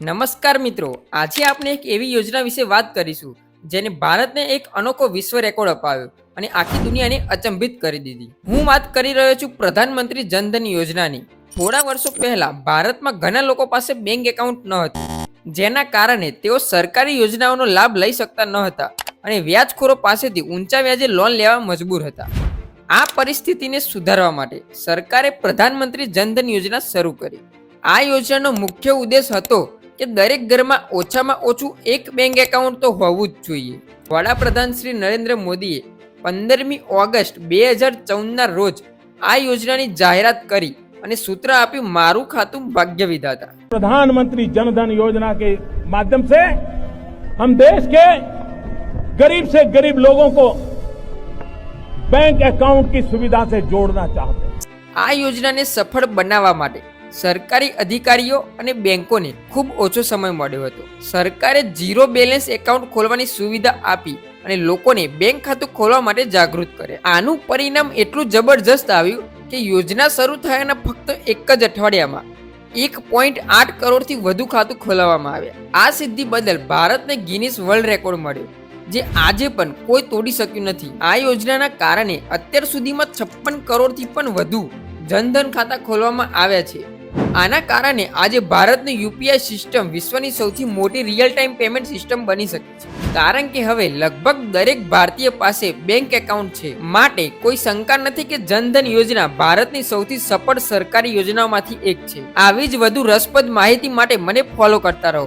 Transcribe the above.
નમસ્કાર મિત્રો, આજે આપણે એક એવી યોજના વિશે વાત કરીશું, જેને ભારતને એક અનોખો વિશ્વ રેકોર્ડ અપાવ્યો અને આખી દુનિયાને અચંભિત કરી દીધી. હું વાત કરી રહ્યો છું પ્રધાનમંત્રી જનધન યોજનાની. થોડા વર્ષો પહેલા ભારતમાં ઘણા લોકો પાસે બેંક એકાઉન્ટ ન હતું, જેના કારણે તેઓ સરકારી યોજનાઓનો લાભ લઈ શકતા ન હતા અને વ્યાજખોરો પાસેથી ઊંચા વ્યાજે લોન લેવા મજબૂર હતા. આ પરિસ્થિતિને સુધારવા માટે સરકારે પ્રધાનમંત્રી જનધન યોજના શરૂ કરી. આ યોજનાનો મુખ્ય ઉદ્દેશ હતો કે દરેક ઘરમાં ઓછામાં ઓછું એક બેંક એકાઉન્ટ તો હોવું જ જોઈએ વડાપ્રધાન શ્રી નરેન્દ્ર મોદીએ પંદરમી ઓગસ્ટ બે હજાર ચૌદના રોજ આ યોજનાની જાહેરાત કરી અને સૂત્ર આપ્યું મારું ખાતું ભાગ્ય વિધાતા प्रधानमंत्री जन धन योजना के माध्यम से हम देश के गरीब से गरीब लोगों को बैंक अकाउंट की सुविधा से जोड़ना चाहते हैं આ યોજનાને સફળ બનાવવા માટે સરકારી અધિકારીઓ અને બેંકોને ખૂબ ઓછો સમય મળ્યો હતો. સરકારે ઝીરો બેલેન્સ એકાઉન્ટ ખોલવાની સુવિધા આપી અને લોકોને બેંક ખાતું ખોલવા માટે જાગૃત કરે આનું પરિણામ એટલું જબરજસ્ત આવ્યું કે યોજના શરૂ થયાના ફક્ત એક જ અઠવાડિયામાં એક પોઈન્ટ આઠ કરોડથી વધુ ખાતું ખોલાવવામાં આવ્યા. આ સિદ્ધિ બદલ ભારતને ગિનિસ વર્લ્ડ રેકોર્ડ મળ્યો, જે આજે પણ કોઈ તોડી શક્યું નથી. આ યોજનાના કારણે અત્યાર સુધીમાં છપ્પન કરોડથી પણ વધુ જનધન ખાતા ખોલવામાં આવ્યા છે. આના કારણે આજે ભારતની યુપીઆઈ સિસ્ટમ વિશ્વની સૌથી મોટી રિયલ ટાઈમ પેમેન્ટ સિસ્ટમ બની શકે છે. કારણ કે હવે લગભગ દરેક ભારતીય પાસે બેંક એકાઉન્ટ છે. માટે કોઈ શંકા નથી કે જનધન યોજના ભારતની સૌથી સફળ સરકારી યોજનાઓમાંથી એક છે. આવી જ વધુ રસપ્રદ માહિતી માટે મને ફોલો કરતા રહો.